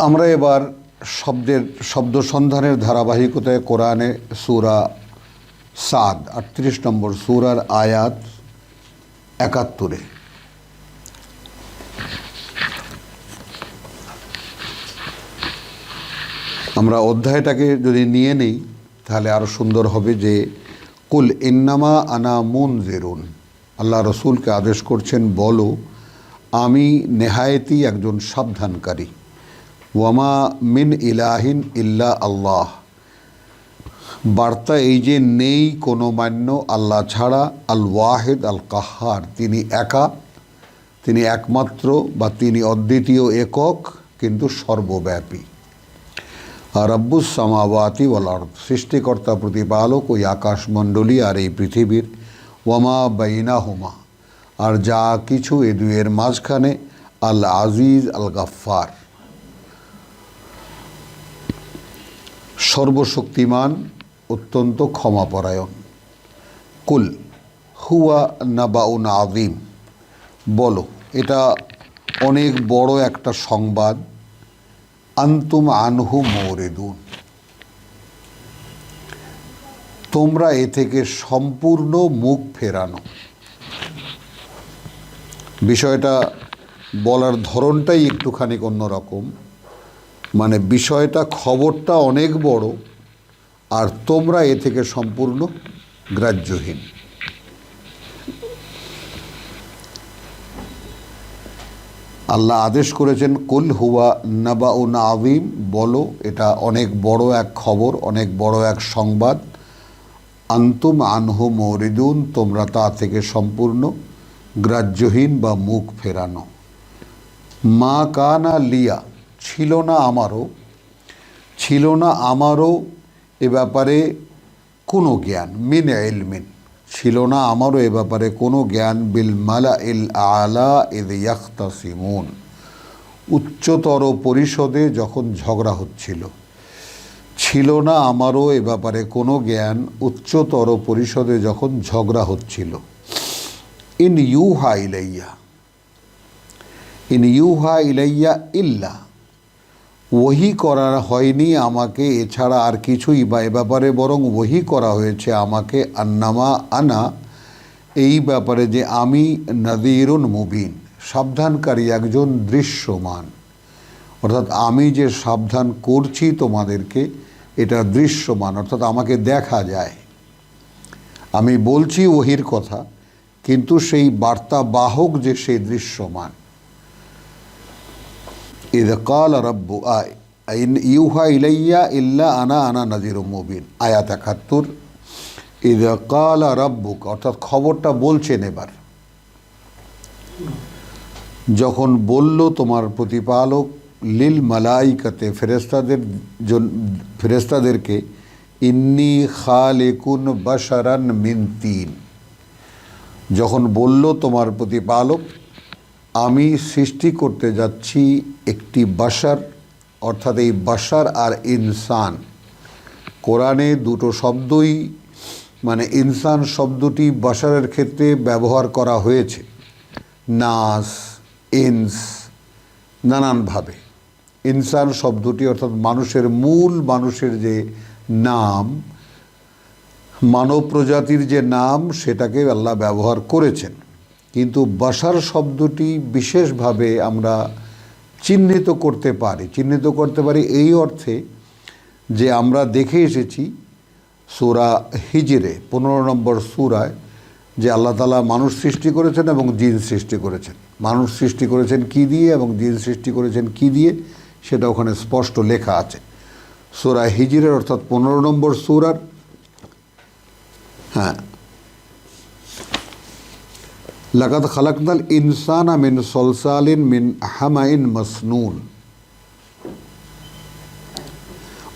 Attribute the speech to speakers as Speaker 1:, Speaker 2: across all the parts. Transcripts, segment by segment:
Speaker 1: আমরা এবার শব্দের, শব্দ সন্ধানের ধারাবাহিকতায় কোরআনে সুরা সাদ, আটত্রিশ নম্বর সুরার আয়াত একাত্তরে। আমরা অধ্যায়টাকে যদি নিয়ে নেই, তাহলে আরও সুন্দর হবে যে, কুল ইন্নামা আনা মুন জেরুন আল্লাহ রসুলকে আদেশ করছেন, বলো, আমি নেহায়েতি একজন সাবধানকারী। ওয়ামা মিন ইলাহিন ইল্লা আল্লাহ। বার্তা এই যে নেই কোনো মান্য আল্লাহ ছাড়া আল ওয়াহেদ আল কাহার তিনি একা, তিনি একমাত্র বা তিনি অদ্বিতীয় একক, কিন্তু সর্বব্যাপী। আর রব্বুস সামাওয়াতি ওয়ালার সৃষ্টিকর্তা, প্রতিপালক ওই আকাশমণ্ডলী আর এই পৃথিবীর, ওয়ামা বাইনা হুমা আর যা কিছু এ দুয়ের মাঝখানে আল আজিজ আল গাফার সর্বশক্তিমান, অত্যন্ত ক্ষমাপরায়ণ। কুল, হুয়া নাবাউন আদিম বলো, এটা অনেক বড় একটা সংবাদ। আন্তুম আনহু মৌরেদুন। তোমরা এ থেকে সম্পূর্ণ মুখ ফেরানো। বিষয়টা বলার ধরনটাই একটুখানি অন্যরকম। মানে বিষয়টা, খবরটা অনেক বড়, আর তোমরা এ থেকে সম্পূর্ণ গ্রাহ্যহীন। আল্লাহ আদেশ করেছেন, কুল হুয়া নাবাউন আবিম বলো, এটা অনেক বড় এক খবর, অনেক বড় এক সংবাদ। আন্তুম আনহু মরিদুন তোমরা তা থেকে সম্পূর্ণ গ্রাহ্যহীন বা মুখ ফেরানো। মা কানা লিয়া ছিল না আমারও, ছিল না আমারও এ ব্যাপারে কোনো জ্ঞান, মিন এলমিন ছিল না আমারও এ ব্যাপারে কোনো জ্ঞান, বিল মালা ইল আলা এদ ইয়াখতাসিমুন। উচ্চতর পরিষদে যখন ঝগড়া হচ্ছিল, ছিল না আমারও এ ব্যাপারে কোনো জ্ঞান, উচ্চতর পরিষদে যখন ঝগড়া হচ্ছিল, ইন ইউহা ইলাইয়া, ইন ইউহা ইলাইয়া ইল্লা ওহি করা হয়নি আমাকে, এছাড়া আর কিছুই বা এ ব্যাপারে বরং ওহি করা হয়েছে আমাকে, আন্নামা আনা। এই ব্যাপারে যে আমি নদীরুন মুবিন, সাবধানকারী একজন দৃশ্যমান। অর্থাৎ আমি যে সাবধান করছি তোমাদেরকে, এটা দৃশ্যমান, অর্থাৎ আমাকে দেখা যায়। আমি বলছি ওহির কথা, কিন্তু সেই বার্তা বাহক যে সেই দৃশ্যমান ইদ কাল রব্বু আয় ইউহা ইলাইয়া ইল্লা আনা আনা নাজির মুবিন আয়াত একাত্তর ইদ কাল রব্বুক অর্থাৎ খবরটা বলছেন এবার। যখন বলল তোমার প্রতিপালক, লিল মালাইকাতে ফেরেস্তাদের ফেরেস্তাদেরকে ইন্নি খালেকুন বাসারান মিন তিন। যখন বলল তোমার প্রতিপালক আমি সৃষ্টি করতে যাচ্ছি একটি বাসার অর্থাৎ এই বাসার আর ইনসান। কোরআনে দুটো শব্দই মানে ইনসান শব্দটি বাসারের ক্ষেত্রে ব্যবহার করা হয়েছে। নাস, ইনস, নানানভাবে। ইনসান শব্দটি অর্থাৎ মানুষের মূল, মানুষের যে নাম, মানব প্রজাতির যে নাম, সেটাকে আল্লাহ ব্যবহার করেছেন। কিন্তু বাসার শব্দটি বিশেষভাবে আমরা চিহ্নিত করতে পারি। চিহ্নিত করতে পারি এই অর্থে যে আমরা দেখে এসেছি সুরা হিজরে, পনেরো নম্বর সুরায় যে আল্লাহ তালা মানুষ সৃষ্টি করেছেন এবং জিন সৃষ্টি করেছেন। মানুষ সৃষ্টি করেছেন কি দিয়ে এবং জিন সৃষ্টি করেছেন কি দিয়ে সেটা ওখানে স্পষ্ট লেখা আছে। সুরা হিজরের অর্থাৎ পনেরো নম্বর সুরার হ্যাঁ লাকাত খালাকনাল ইনসানা মিন সলসালিন মিন হামাইন মাসনুন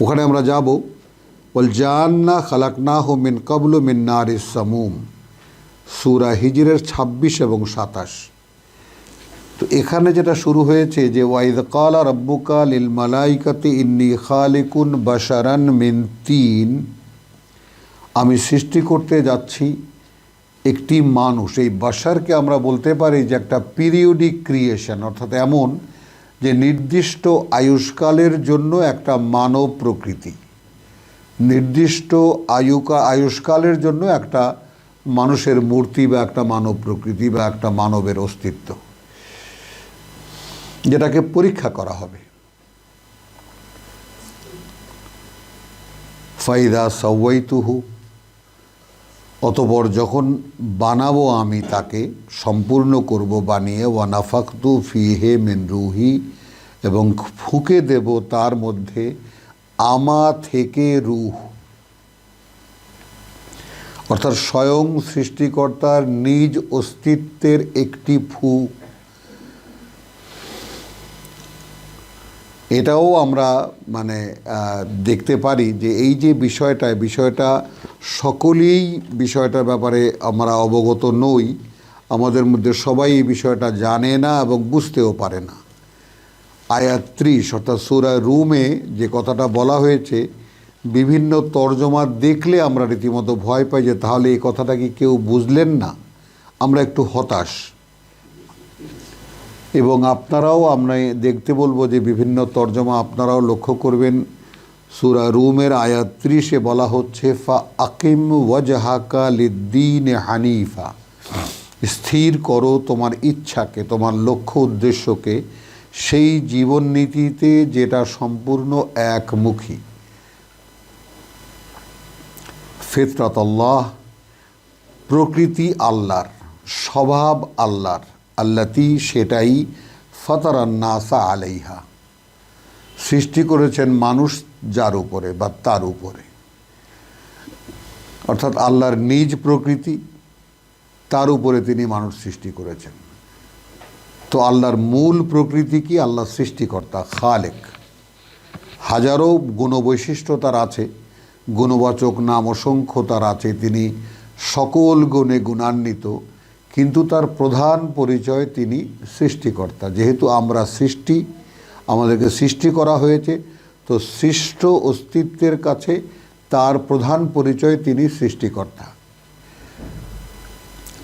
Speaker 1: ওখানে আমরা যাব বল জান্না খালাকনা হো মিন কবলু মিন নারি সামুম। সুরা হিজরের ছাব্বিশ এবং সাতাশ। তো এখানে যেটা শুরু হয়েছে যে, ওয়াইদ কালা রব্বুকা লিল মালাইকাতি ইন্নি খালিকুন বাসারান মিন তিন। আমি সৃষ্টি করতে যাচ্ছি একটি মানুষ, এই বাসারকে আমরা বলতে পারি যে একটা পিরিয়ডিক ক্রিয়েশন অর্থাৎ এমন যে নির্দিষ্ট আয়ুষ্কালের জন্য একটা মানব প্রকৃতি। নির্দিষ্ট আয়ুকা, আয়ুষ্কালের জন্য একটা মানুষের মূর্তি বা একটা মানব প্রকৃতি বা একটা মানবের অস্তিত্ব, যেটাকে পরীক্ষা করা হবে। ফাইদা সৌয়াইতুহু অতপর যখন বানাবো আমি তাকে, সম্পূর্ণ করব বানিয়ে ওয়ানাফাকতু ফিহে মেন রুহি, এবং ফুঁকে দেব তার মধ্যে আমা থেকে রুহ। অর্থাৎ স্বয়ং সৃষ্টিকর্তার নিজ অস্তিত্বের একটি ফু এটাও আমরা মানে দেখতে পারি যে এই যে বিষয়টা বিষয়টা সকলেই বিষয়টার ব্যাপারে আমরা অবগত নই। আমাদের মধ্যে সবাই এই বিষয়টা জানে না এবং বুঝতেও পারে না। আয়াত ত্রিশ, অর্থাৎ সুরা রুমে যে কথাটা বলা হয়েছে, বিভিন্ন তর্জমা দেখলে আমরা রীতিমতো ভয় পাই যে তাহলে এই কথাটা কি কেউ বুঝলেন না? আমরা একটু হতাশ। এবং আপনারাও আমরা দেখতে বলব যে বিভিন্ন তর্জমা আপনারাও লক্ষ্য করবেন। সুরা রুমের আয়াত ত্রিশে বলা হচ্ছে, ফা আকিম ওয়াজহাকা লিদ্দিন হানিফা। স্থির করো তোমার ইচ্ছাকে, তোমার লক্ষ্য উদ্দেশ্যকে। সেই জীবন নীতিতে যেটা সম্পূর্ণ একমুখী। ফিতরত আল্লাহ, প্রকৃতি আল্লাহর, স্বভাব আল্লাহর। আল্লাতি সেটাই ফতরান্নাসা আলাইহা। সৃষ্টি করেছেন মানুষ যার উপরে বা তার উপরে। অর্থাৎ আল্লাহর নিজ প্রকৃতি, তার উপরে তিনি মানুষ সৃষ্টি করেছেন। তো আল্লাহর মূল প্রকৃতি কি? আল্লাহ সৃষ্টিকর্তা, খালেক। হাজারো গুণবৈশিষ্ট্য তার আছে, গুণবাচক নাম অসংখ্য তার আছে। তিনি সকল গুণে গুণান্বিত কিন্তু তার প্রধান পরিচয় তিনি সৃষ্টিকর্তা। যেহেতু আমরা সৃষ্টি, আমাদেরকে সৃষ্টি করা হয়েছে, তো সৃষ্ট অস্তিত্বের কাছে তার প্রধান পরিচয় তিনি সৃষ্টিকর্তা।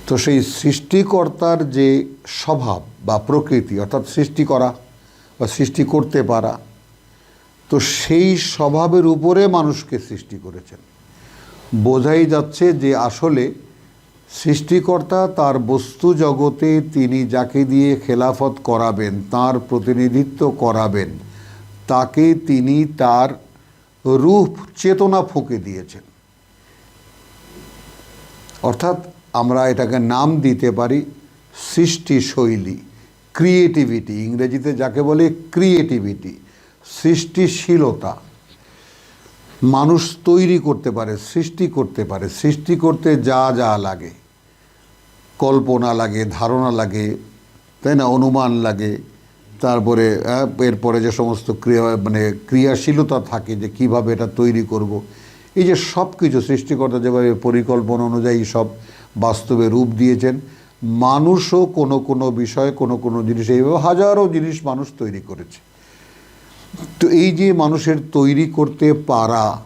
Speaker 1: তো সেই সৃষ্টিকর্তার যে স্বভাব বা প্রকৃতি, অর্থাৎ সৃষ্টি করা বা সৃষ্টি করতে পারা, তো সেই স্বভাবের উপরে মানুষকে সৃষ্টি করেছেন। বোঝাই যাচ্ছে যে আসলে সৃষ্টিকর্তা তার বস্তু জগতে তিনি যাকে দিয়ে খেলাফত করাবেন, তার প্রতিনিধিত্ব করাবেন, তাকে তিনি তার রূপ চেতনা ফুঁকে দিয়েছেন। অর্থাৎ আমরা এটাকে নাম দিতে পারি সৃষ্টি শৈলী ক্রিয়েটিভিটি, ইংরেজিতে যাকে বলে ক্রিয়েটিভিটি, সৃষ্টিশীলতা। মানুষ তৈরি করতে পারে, সৃষ্টি করতে পারে। সৃষ্টি করতে যা যা লাগে। কল্পনা লাগে, ধারণা লাগে, তাই না? অনুমান লাগে। তারপরে এরপরে যে সমস্ত ক্রিয়া মানে ক্রিয়াশীলতা থাকে যে কীভাবে এটা তৈরি করব। এই যে সব কিছু সৃষ্টিকর্তা যেভাবে পরিকল্পনা অনুযায়ী সব বাস্তবে রূপ দিয়েছেন, মানুষও কোনো কোনো বিষয়ে, কোনো কোনো জিনিস, এইভাবে হাজারো জিনিস মানুষ তৈরি করেছে। তো এই যে মানুষের তৈরি করতে পারা,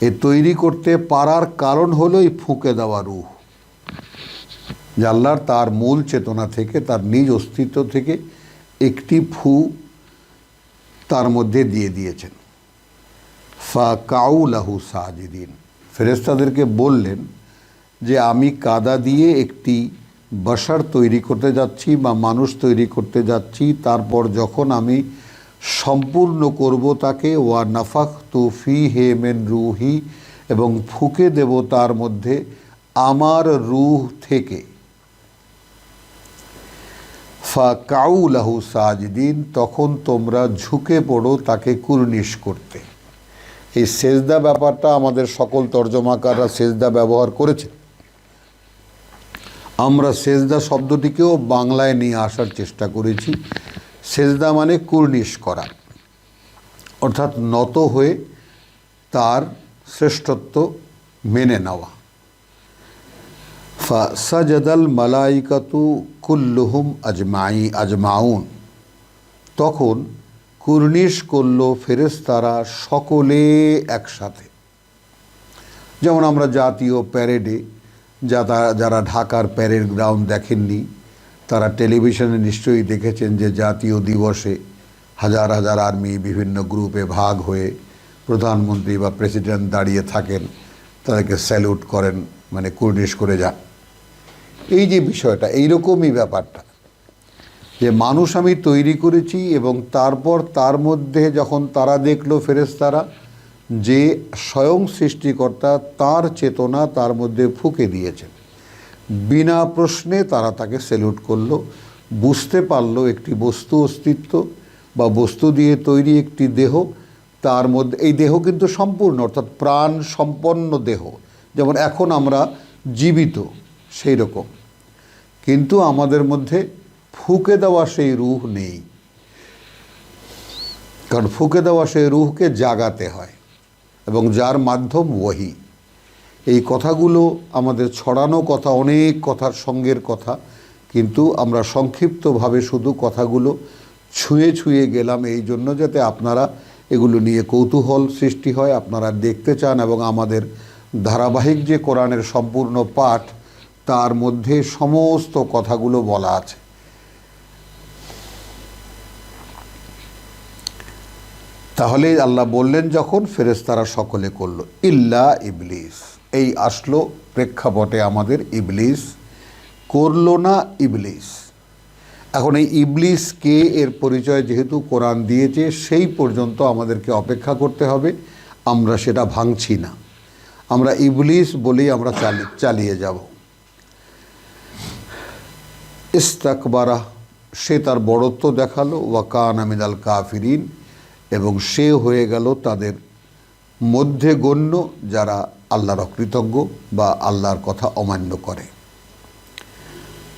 Speaker 1: এ তৈরি করতে পারার কারণ হলো এই ফুঁকে দেওয়া রুহ। যে আল্লাহর তার মূল চেতনা থেকে, তার নিজ অস্তিত্ব থেকে একটি ফু তার মধ্যে দিয়ে দিয়েছেন। ফা কাউলাহু সাজিদিন। ফেরেস্তাদেরকে বললেন যে, আমি কাদা দিয়ে একটি বাসার তৈরি করতে যাচ্ছি বা মানুষ তৈরি করতে যাচ্ছি, তারপর যখন আমি সম্পূর্ণ করব তাকে, ওয়া নাফাক তুফি হে মেন রুহি, এবং ফুকে দেব তার মধ্যে আমার রুহ থেকে। ফা কাউলাহু সাজদিন, তখন তোমরা ঝুঁকে পড়ো তাকে কুর্নিশ করতে। এই সেজদা ব্যাপারটা আমাদের সকল তর্জমাকাররা সেজদা ব্যবহার করেছে আমরা সেজদা শব্দটিকেও বাংলায় নিয়ে আসার চেষ্টা করেছি। সেজদা মানে কুর্নিশ করা। অর্থাৎ নত হয়ে তার শ্রেষ্ঠত্ব মেনে নেওয়া। সাজাদাল মালাইকাতু কুল্লুহুম আজমাই, আজমাউন। তখন কুর্নিশ করল ফেরেশতারা সকলে একসাথে। যেমন আমরা জাতীয় প্যারেডে যারা যারা ঢাকার প্যারেড গ্রাউন্ড দেখেননি, তারা টেলিভিশনে নিশ্চয়ই দেখেছেন যে জাতীয় দিবসে হাজার হাজার আর্মি বিভিন্ন গ্রুপে ভাগ হয়ে প্রধানমন্ত্রী বা প্রেসিডেন্ট দাঁড়িয়ে থাকেন, তাদেরকে স্যালুট করেন মানে কুর্নিশ করে যান। এই যে বিষয়টা, এইরকমই ব্যাপারটা যে মানুষ আমি তৈরি করেছি এবং তারপর তার মধ্যে যখন তারা দেখল ফেরেশতারা যে স্বয়ং সৃষ্টিকর্তা তার চেতনা তার মধ্যে ফুঁকে দিয়েছেন। বিনা প্রশ্নে তারা তাকে সেলুট করল, বুঝতে পারল একটি বস্তু অস্তিত্ব বা বস্তু দিয়ে তৈরি একটি দেহ, তার মধ্যে, এই দেহ কিন্তু সম্পূর্ণ, অর্থাৎ প্রাণ সম্পন্ন দেহ। যেমন এখন আমরা জীবিত, সেই রকম। কিন্তু আমাদের মধ্যে ফুকে দেওয়া সেই রুহ নেই। কারণ ফুকে দেওয়া সেই রুহকে জাগাতে হয়। এবং যার মাধ্যম ওহি এই কথাগুলো আমাদের ছড়ানো কথা, অনেক কথার সঙ্গের কথা, কিন্তু আমরা সংক্ষিপ্তভাবে শুধু কথাগুলো ছুঁয়ে ছুঁয়ে গেলাম এই জন্য যাতে আপনারা এগুলো নিয়ে কৌতূহল সৃষ্টি হয়, আপনারা দেখতে চান এবং আমাদের ধারাবাহিক যে কোরআনের সম্পূর্ণ পাঠ, তার মধ্যে সমস্ত কথাগুলো বলা আছে। তাহলে আল্লাহ বললেন যখন ফেরেশতারা সকলে করল, ইল্লা ইবলিস। এই আসলো প্রেক্ষাপটে আমাদের ইবলিস করল না ইবলিস। এখন এই ইবলিস কে এর পরিচয় যেহেতু কোরআন দিয়েছে, সেই পর্যন্ত আমাদেরকে অপেক্ষা করতে হবে। আমরা সেটা ভাঙছি না। আমরা ইবলিস বলেই আমরা চালি, চালিয়ে যাব। ইস্তাকবারা, সে তার বড়ত্ব দেখাল ওয়াকান আমিনাল কাফিরিন। এবং সে হয়ে গেল তাদের মধ্যে গণ্য যারা আল্লাহর অকৃতজ্ঞ বা আল্লাহর কথা অমান্য করে।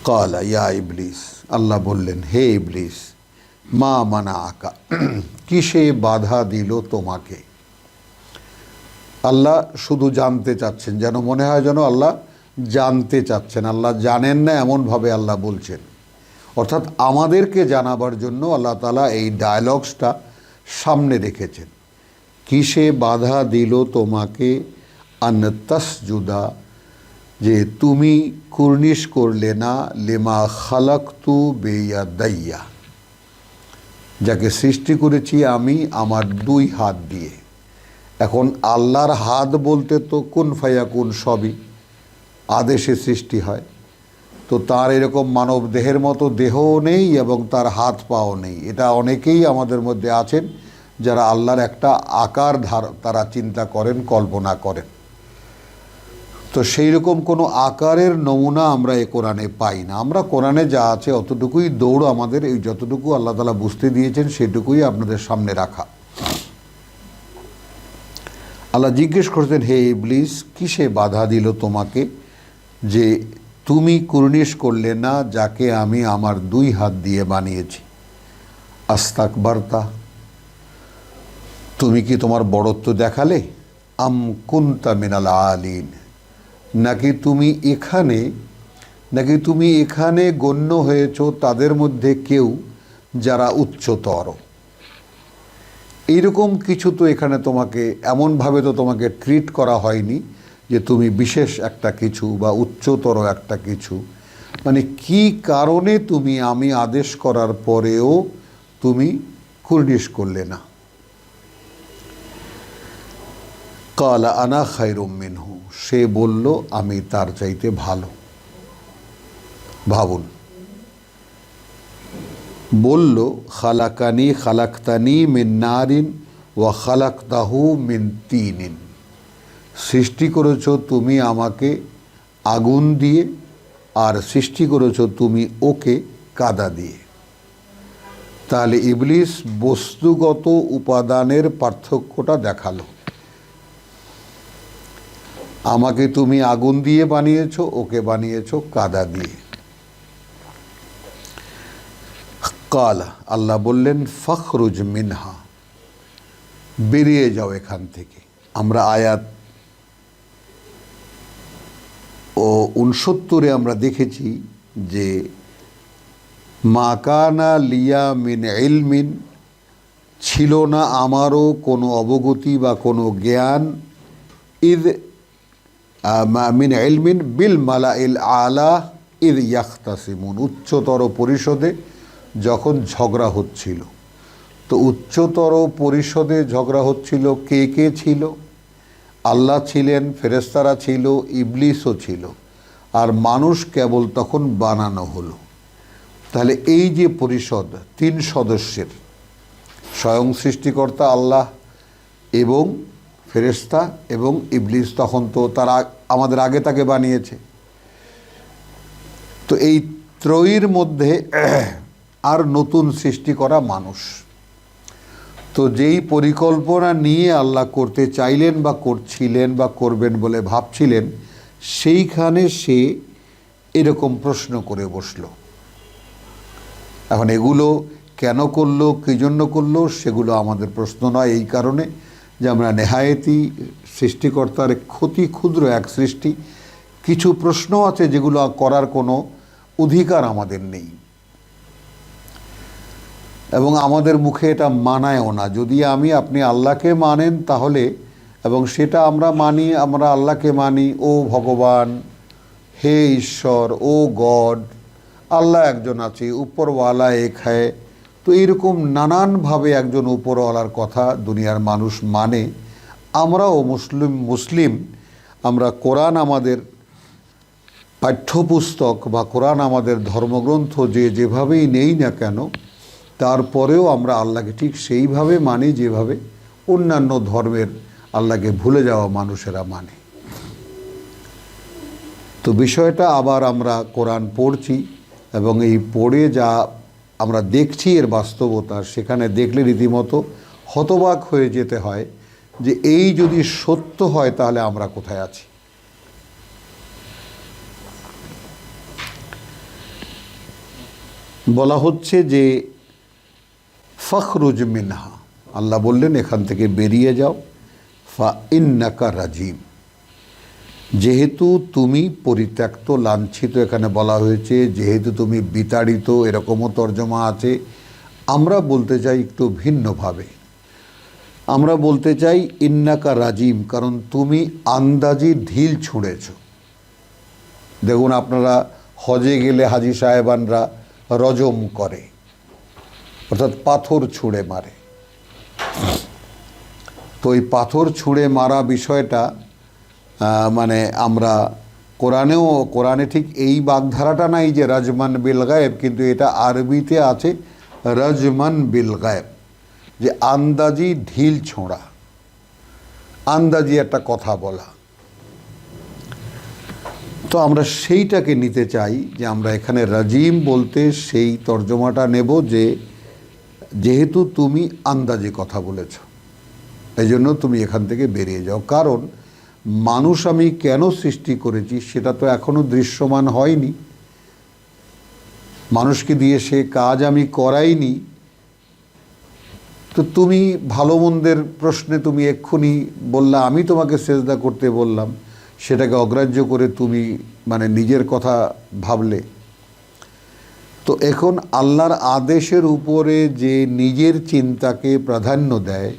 Speaker 1: কালা, ইয়া ইবলিস। আল্লাহ বললেন, হে ইবলিস, মা মানা আকা কিসে বাধা দিল তোমাকে? আল্লাহ শুধু জানতে চাচ্ছেন, যেন মনে হয় যেন আল্লাহ জানতে চাচ্ছেন। আল্লাহ জানেন না এমনভাবে আল্লাহ বলছেন। অর্থাৎ আমাদেরকে জানাবার জন্য আল্লাহ তালা এই ডায়ালগসটা সামনে রেখেছেন কিসে বাধা দিল তোমাকে? আন্তাসজুদা যে তুমি কুর্নিশ করলে না, লেমা খালাক্তু বেয়া দাইয়া যাকে সৃষ্টি করেছি আমি আমার দুই হাত দিয়ে। এখন আল্লাহর হাত বলতে তো কোন ফাইয়া কোন সবই। আদেশে সৃষ্টি হয়। তো তার এরকম মানব দেহের মতো দেহও নেই এবং তার হাত পাও নেই। এটা অনেকেই আমাদের মধ্যে আছেন যারা আল্লাহর একটা আকার ধার তারা চিন্তা করেন, কল্পনা করেন। তো সেই রকম কোনো আকারের নমুনা আমরা এ কোরআনে পাই না। আমরা কোরআনে যা আছে অতটুকুই দৌড় আমাদের, এই যতটুকু আল্লাহ তালা বুঝতে দিয়েছেন সেটুকুই আপনাদের সামনে রাখা। আল্লাহ জিজ্ঞেস করতেন হে ইবলিস, কিসে বাধা দিল তোমাকে যে তুমি কুর্নিশ করলে না, যাকে আমি আমার দুই হাত দিয়ে বানিয়েছি। আস্তাক বার্তা তুমি কি তোমার বড়ত্ব দেখালে? আম কুন্তা মিনাল আলিন। নাকি তুমি এখানে, নাকি তুমি এখানে গণ্য হয়েছ তাদের মধ্যে কেউ যারা উচ্চতর? এইরকম কিছু তো এখানে তোমাকে, এমনভাবে তো তোমাকে ট্রিট করা হয়নি। যে তুমি বিশেষ একটা কিছু বা উচ্চতর একটা কিছু মানে কি কারণে তুমি আমি আদেশ করার পরেও তুমি কুর্নিশ করলে না? কালা আনা খাইরুম মিনহু, সে বলল, আমি তার চাইতে ভালো। ভাবুন। বলল, খালাকানি খালাক্তানি মিন নারিন ওয়া খালাক্তাহু মিন তিনিন। সৃষ্টি করেছ তুমি আমাকে আগুন দিয়ে, আর সৃষ্টি করেছ তুমি ওকে কাদা দিয়ে। তাহলে ইবলিস বস্তুগত উপাদানের পার্থক্যটা দেখাল। আমাকে তুমি আগুন দিয়ে বানিয়েছো, ওকে বানিয়েছো কাদা দিয়ে। কালা আল্লাহ বললেন, ফখরুজ মিনহা। বেরিয়ে যাও এখান থেকে। আমরা আয়াত ও উনসত্তরে আমরা দেখেছি যে মাকানা লিয়া মিন ইলমিন ছিল না আমারও কোনো অবগতি বা কোনো জ্ঞান ইদ মিন ইলমিন বিল মালা ইল আলা ইদ ইয়াখতাসিমুন, উচ্চতর পরিষদে যখন ঝগড়া হচ্ছিল। তো উচ্চতর পরিষদে ঝগড়া হচ্ছিল কে কে ছিল? আল্লাহ ছিলেন ফেরেস্তারা ছিল, ইবলিসও ছিল। আর মানুষ কেবল তখন বানানো হলো। তাহলে এই যে পরিষদ, তিন সদস্যের, স্বয়ং সৃষ্টিকর্তা আল্লাহ এবং ফেরেস্তা এবং ইবলিস তখন তো তারা আমাদের আগে তাকে বানিয়েছে। তো এই ত্রয়ীর মধ্যে আর নতুন সৃষ্টি করা মানুষ। তো যেই পরিকল্পনা নিয়ে আল্লাহ করতে চাইলেন বা করছিলেন বা করবেন বলে ভাবছিলেন, সেইখানে সে এরকম প্রশ্ন করে বসল। এখন এগুলো কেন করল, কী জন্য করল, সেগুলো আমাদের প্রশ্ন নয় এই কারণে যে আমরা নেহায়েতি সৃষ্টিকর্তার ক্ষতি ক্ষুদ্র এক সৃষ্টি। কিছু প্রশ্ন আছে যেগুলো করার কোনো অধিকার আমাদের নেই। এবং আমাদের মুখে এটা মানায়ও না। যদি আমি, আপনি আল্লাহকে মানেন তাহলে, এবং সেটা আমরা মানি, আমরা আল্লাহকে মানি, ও ভগবান, হে ঈশ্বর, ও গড, আল্লাহ একজন আছে, উপরওয়ালা এক হ্যায় তো এরকম নানানভাবে একজন উপরওয়ালার কথা দুনিয়ার মানুষ মানে। আমরাও মুসলিম মুসলিম, আমরা কোরআন আমাদের পাঠ্যপুস্তক বা কোরআন আমাদের ধর্মগ্রন্থ যে যেভাবেই নেই না কেন তারপরেও আমরা আল্লাহকে ঠিক সেইভাবে মানি যেভাবে অন্যান্য ধর্মের আল্লাহকে ভুলে যাওয়া মানুষেরা মানে। তো বিষয়টা আবার আমরা কোরআন পড়ছি এবং এই পড়ে যা আমরা দেখছি এর বাস্তবতা, সেখানে দেখলে রীতিমতো হতবাক হয়ে যেতে হয় যে এই যদি সত্য হয় তাহলে আমরা কোথায় আছি? বলা হচ্ছে যে ফখরুজ মিনহা। আল্লাহ বললেন, এখান থেকে বেরিয়ে যাও। ফা ইন্নাকা রাজিম। যেহেতু তুমি পরিত্যক্ত, লাঞ্ছিত, এখানে বলা হয়েছে, যেহেতু তুমি বিতাড়িত, এরকমও তর্জমা আছে, আমরা বলতে চাই একটু ভিন্নভাবে। আমরা বলতে চাই ইন্নাকা রাজিম, কারণ তুমি আন্দাজি ঢিল ছুঁড়েছ। দেখুন, আপনারা হজে গেলে হাজি সাহেবানরা রজম করে। অর্থাৎ পাথর ছুঁড়ে মারে। তো ওই পাথর ছুঁড়ে মারা বিষয়টা মানে আমরা কোরআনেও, কোরআনে ঠিক এই বাগধারাটা নাই যে রাজমান বিল গায়েব, কিন্তু এটা আরবিতে আছে রজমান বিল গায়েব, যে আন্দাজি ঢিল ছোঁড়া। আন্দাজি একটা কথা বলা। তো আমরা সেইটাকে নিতে চাই যে আমরা এখানে রাজিম বলতে সেই তর্জমাটা নেব যে যেহেতু তুমি আন্দাজে কথা বলেছ এই জন্য তুমি এখান থেকে বেরিয়ে যাও। কারণ মানুষ আমি কেন সৃষ্টি করেছি সেটা তো এখনও দৃশ্যমান হয়নি। মানুষকে দিয়ে সে কাজ আমি করাইনি। তো তুমি ভালো মন্দের প্রশ্নে তুমি এক্ষুনি বললা, আমি তোমাকে সেজদা করতে বললাম, সেটাকে অগ্রাহ্য করে তুমি মানে নিজের কথা ভাবলে। তো এখন আল্লাহর আদেশের উপরে যে নিজের চিন্তাকে প্রাধান্য দেয়,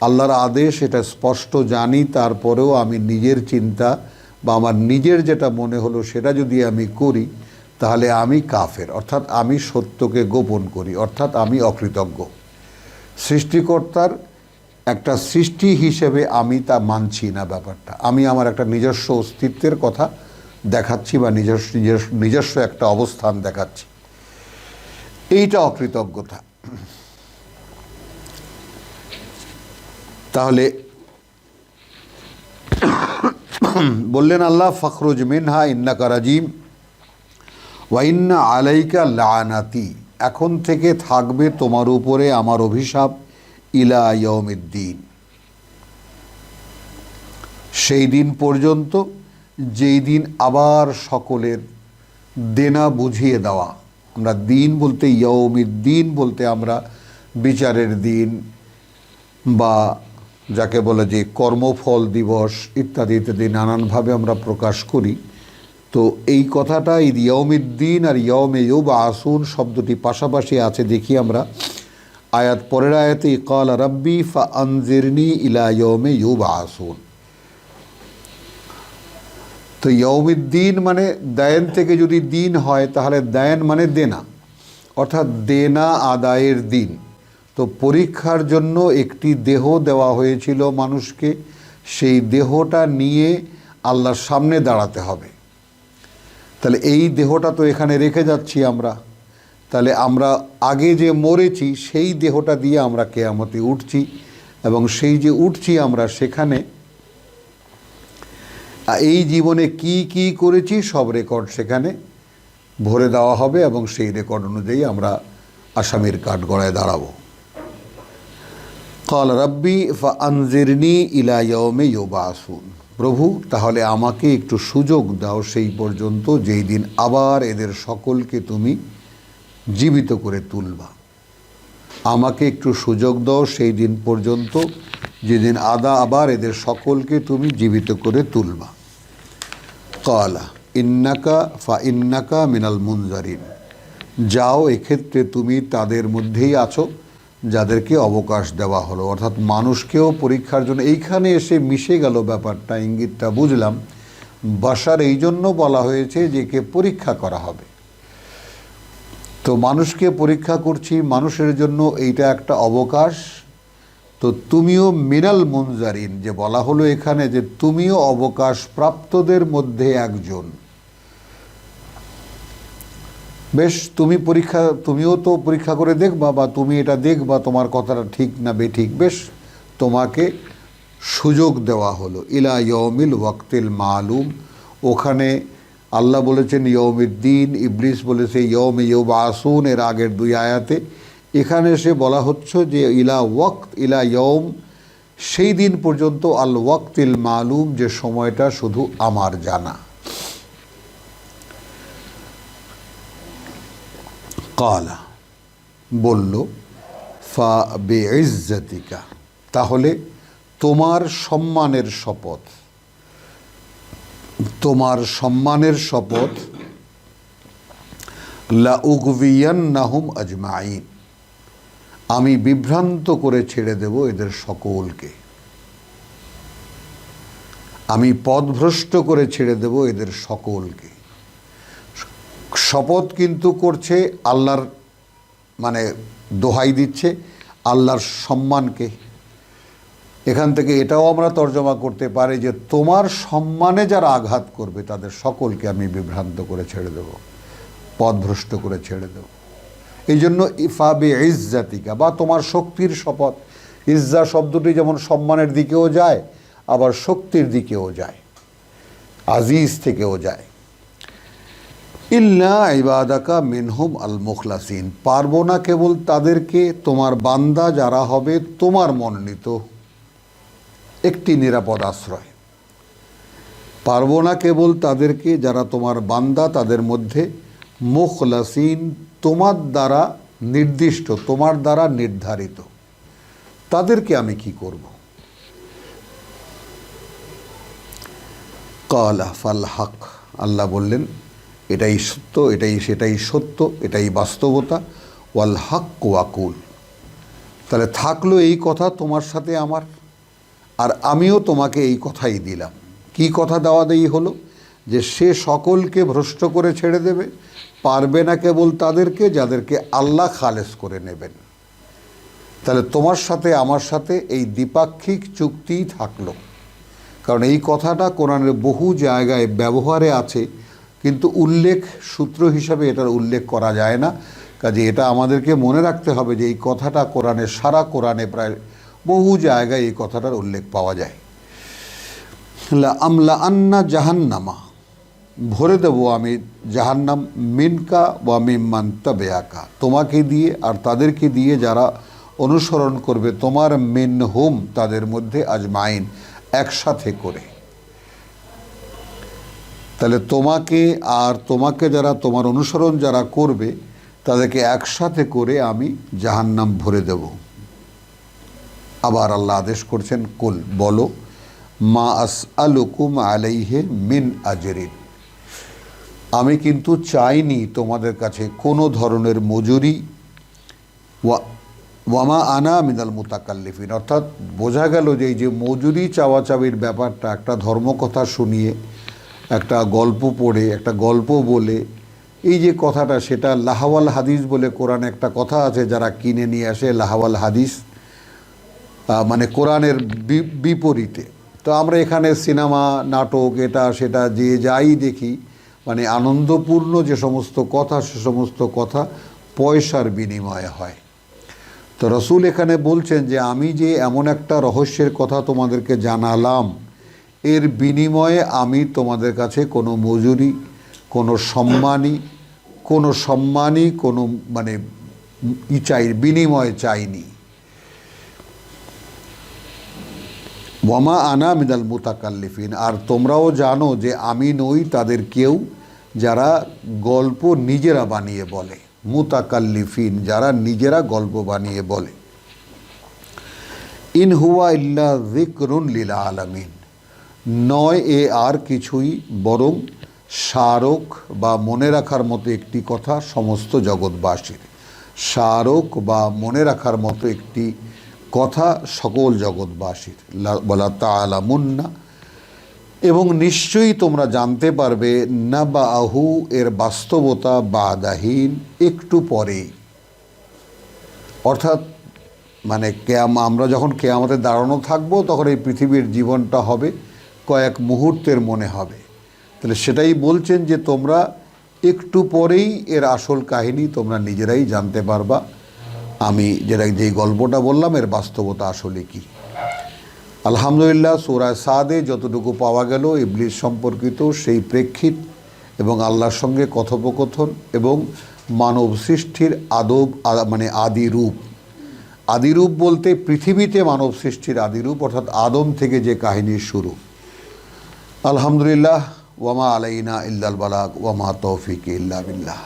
Speaker 1: আল্লাহর আদেশ এটা স্পষ্ট জানি, তারপরেও আমি নিজের চিন্তা বা আমার নিজের যেটা মনে হলো সেটা যদি আমি করি, তাহলে আমি কাফের। অর্থাৎ আমি সত্যকে গোপন করি, অর্থাৎ আমি অকৃতজ্ঞ। সৃষ্টিকর্তার একটা সৃষ্টি হিসেবে আমি তা মানছি না ব্যাপারটা। আমি আমার একটা নিজস্ব অস্তিত্বের কথা দেখাচ্ছি বা নিজস্ব নিজস্ব একটা অবস্থান দেখাচ্ছি। এইটা অকৃতজ্ঞতা। তাহলে বললেন আল্লাহ, ফখরুজ মিনহা, ইন্নাকা রাজিম ওয়াইন্না আলাইকা লানাতি। এখন থেকে থাকবে তোমার উপরে আমার অভিশাপ ইলা ইয়মিদ্দিন সেই দিন পর্যন্ত যেই দিন আবার সকলের দেনা বুঝিয়ে দেওয়া আমরা দিন বলতে ইয়ৌমির দিন বলতে আমরা বিচারের দিন বা যাকে বলে যে কর্মফল দিবস ইত্যাদি ইত্যাদি নানানভাবে আমরা প্রকাশ করি। তো এই কথাটা এই ইয়মিদ্দিন আর ইয়মে ইউব আসুন শব্দটি পাশাপাশি আছে দেখি আমরা। আয়াত পরের আয়াতে ইকাল রব্বি ফা আনজিরনি ইলা ইয়মে ইউব আসুন তো ইয়ৌমিদ্দিন মানে দায়ন থেকে যদি দিন হয়, তাহলে দায়ন মানে দেনা। অর্থাৎ দেনা আদায়ের দিন। তো পরীক্ষার জন্য একটি দেহ দেওয়া হয়েছিল মানুষকে, সেই দেহটা নিয়ে আল্লাহর সামনে দাঁড়াতে হবে। তাহলে এই দেহটা তো এখানে রেখে যাচ্ছি আমরা। তাহলে আমরা আগে যে মরেছি, সেই দেহটা দিয়ে আমরা কেয়ামতে উঠছি এবং সেই যে উঠছি আমরা, সেখানে এই জীবনে কি কি করেছি সব রেকর্ড সেখানে ভরে দেওয়া হবে এবং সেই রেকর্ড অনুযায়ী আমরা আসামির কাঠগড়ায় দাঁড়াবো। কল রব্বি ফা আনজিরনি ইলা ইয়মে ইউবাসুন প্রভু, তাহলে আমাকে একটু সুযোগ দাও সেই পর্যন্ত যেই দিন আবার এদের সকলকে তুমি জীবিত করে তুলবা। আমাকে একটু সুযোগ দাও সেই দিন পর্যন্ত যেদিন আদা আবার এদের সকলকে তুমি জীবিত করে তুলবা। কলা ইন্নাকা ফা ইন্নাকা মিনাল মুনজারিন যাও এক্ষেত্রে তুমি তাদের মধ্যেই আছো, যাদেরকে অবকাশ দেওয়া হলো। অর্থাৎ মানুষকেও পরীক্ষার জন্য এইখানে এসে মিশে গেল ব্যাপারটা, ইঙ্গিতটা বুঝলাম। বাসার এই জন্য বলা হয়েছে যে কে পরীক্ষা করা হবে। তো মানুষকে পরীক্ষা করছি, মানুষের জন্য এইটা একটা অবকাশ। তো তুমিও মিনাল মুনজারিন যে বলা হলো এখানে যে তুমিও অবকাশ প্রাপ্তদের মধ্যে একজন। বেশ, তুমি পরীক্ষা, তুমিও তো পরীক্ষা করে দেখবা বা তুমি এটা দেখবা তোমার কথাটা ঠিক না বেঠিক। বেশ, তোমাকে সুযোগ দেওয়া হলো। ইলা ইয়মিল ওয়াক্তিল মালুম। ওখানে আল্লাহ বলেছেন ইয়মিদ্দিন ইবলিস বলেছে ইয়ম ইয়ব আসুন এর আগের দুই আয়াতে। এখানে এসে বলা হচ্ছে যে ইলা ওয়াক্ত, ইলা ইয়ম সেই দিন পর্যন্ত আল ওয়াক্তিল মালুম, যে সময়টা শুধু আমার জানা। কালা, বলল, ফা বে ইজ্জতিকা তাহলে তোমার সম্মানের শপথ। তোমার সম্মানের শপথ, লা উগভিয়ান নাহুম আজমাইন। আমি বিভ্রান্ত করে ছেড়ে দেব এদের সকলকে। আমি পদভ্রষ্ট করে ছেড়ে দেব এদের সকলকে। শপথ কিন্তু করছে, আল্লাহর মানে দোহাই দিচ্ছে, আল্লাহর সম্মানকে। এখান থেকে এটাও আমরা তর্জমা করতে পারি যে, তোমার সম্মানে যারা আঘাত করবে, তাদের সকলকে আমি বিভ্রান্ত করে ছেড়ে দেব, পদভ্রষ্ট করে ছেড়ে দেব। এই জন্য ইফাবে ইজ্জাতিকা বা তোমার শক্তির শপথ। ইজ্জা শব্দটি যেমন সম্মানের দিকেও যায়, আবার শক্তির দিকেও যায়, আজিজ থেকেও যায়। ইল্লা ইবাদাকা মিনহুম আল মুখলাসিন পারব না কেবল তাদেরকে, তোমার বান্দা যারা হবে তোমার মনোনীত। একটি নিরাপদ আশ্রয়। পারব না কেবল তাদেরকে, যারা তোমার বান্দা, তাদের মধ্যে মুখলাসিন তোমার দ্বারা নির্দিষ্ট, তোমার দ্বারা নির্ধারিত। তাদেরকে আমি কি করব? কালা ফাল হক, আল্লাহ বললেন, এটাই সত্য, এটাই সেটাই সত্য, এটাই বাস্তবতা, ওয়াল হক ওয়াকুল। তাহলে থাকল এই কথা তোমার সাথে আমার, আর আমিও তোমাকে এই কথাই দিলাম। কি কথা দেওয়া দেই হলো? যে সে সকলকে ভ্রষ্ট করে ছেড়ে দেবে, পারবে না কেবল তাদেরকে, যাদেরকে আল্লাহ খালেস করে নেবেন। তাহলে তোমার সাথে, আমার সাথে এই দ্বিপাক্ষিক চুক্তিই থাকল। কারণ এই কথাটা কোরআনের বহু জায়গায় ব্যবহারে আছে, কিন্তু উল্লেখ, সূত্র হিসাবে এটার উল্লেখ করা যায় না। কাজে এটা আমাদেরকে মনে রাখতে হবে যে এই কথাটা কোরআনের সারা কোরআনে প্রায় বহু জায়গায় এই কথাটার উল্লেখ পাওয়া যায়। আমলা আন্না জাহান্নামা। ভরে দেবো আমি জাহান্নাম মিনকা বা মিম্মান তবেয়াকা তোমাকে দিয়ে আর তাদেরকে দিয়ে যারা অনুসরণ করবে, তোমার মিন হোম তাদের মধ্যে আজমাইন, একসাথে করে। তাহলে তোমাকে আর তোমাকে যারা, তোমার অনুসরণ যারা করবে, তাদেরকে একসাথে করে আমি জাহান্নাম ভরে দেব। আবার আল্লাহ আদেশ করছেন, কুল বলো, মা আস আলুকুম আলাইহে মিন আজরিন। আমি কিন্তু চাইনি তোমাদের কাছে কোনো ধরনের মজুরি। ওয়া ওয়ামা আনা মিনাল মুতাকাল্লিফিন। অর্থাৎ বোঝা গেল যে এই যে মজুরি চাওয়াচাবির ব্যাপারটা, একটা ধর্মকথা শুনিয়ে, একটা গল্প পড়ে, একটা গল্প বলে, এই যে কথাটা, সেটা লাহাওয়াল হাদিস বলে কোরআনে একটা কথা আছে, যারা কিনে নিয়ে আসে লাহাওয়াল হাদিস মানে কোরআনের বিপরীতে। তো আমরা এখানে সিনেমা, নাটক, এটা, সেটা, যে যাই দেখি মানে আনন্দপূর্ণ যে সমস্ত কথা, সে সমস্ত কথা পয়সার বিনিময়ে হয়। তো রসুল এখানে বলছেন যে, আমি যে এমন একটা রহস্যের কথা তোমাদেরকে জানালাম, এর বিনিময়ে আমি তোমাদের কাছে কোনো মজুরি, কোনো সম্মানী, কোনো সম্মানই কোনো মানে ই চাই, বিনিময় চাইনি। ওয়ামা আনা মিনাল মুতাকাল্লিফিন। আর তোমরাও জানো যে, আমি নই তাদের কেউ যারা গল্প নিজেরা বানিয়ে বলে, মুতাকাল্লিফিন যারা নিজেরা গল্প বানিয়ে বলে। ইন হুয়া ইল্লা জিকরুন লীলা আলামিন। নয় এ আর কিছুই বরং স্মারক বা মনে রাখার মতো একটি কথা সমস্ত জগৎবাসীর। স্মারক বা মনে রাখার মতো একটি কথা সকল জগৎবাসীর। বলা তালামুন্না এবং নিশ্চয়ই তোমরা জানতে পারবে না বা আহু এর বাস্তবতা বা বাদাহীন একটু পরেই। অর্থাৎ মানে কেয়াম, আমরা যখন কেয়ামতে দাঁড়ানো থাকব, তখন এই পৃথিবীর জীবনটা হবে কয়েক মুহূর্তের মনে হবে। তাহলে সেটাই বলছেন যে তোমরা একটু পরেই এর আসল কাহিনী তোমরা নিজেরাই জানতে পারবা। আমি যেটা, যেই গল্পটা বললাম, এর বাস্তবতা আসলে কী? আলহামদুলিল্লাহ সুরায় সাদে যতটুকু পাওয়া গেল, ইবলিস সম্পর্কিত সেই প্রেক্ষিত এবং আল্লাহর সঙ্গে কথোপকথন এবং মানব সৃষ্টির আদব মানে আদি রূপ আদিরূপ বলতে পৃথিবীতে মানব সৃষ্টির আদিরূপ, অর্থাৎ আদম থেকে যে কাহিনীর শুরু। আলহামদুলিল্লাহ ওয়ামা আলাইনা ইল্লাল বালাক ওয়ামা তৌফিক ইল্লা বিল্লাহ।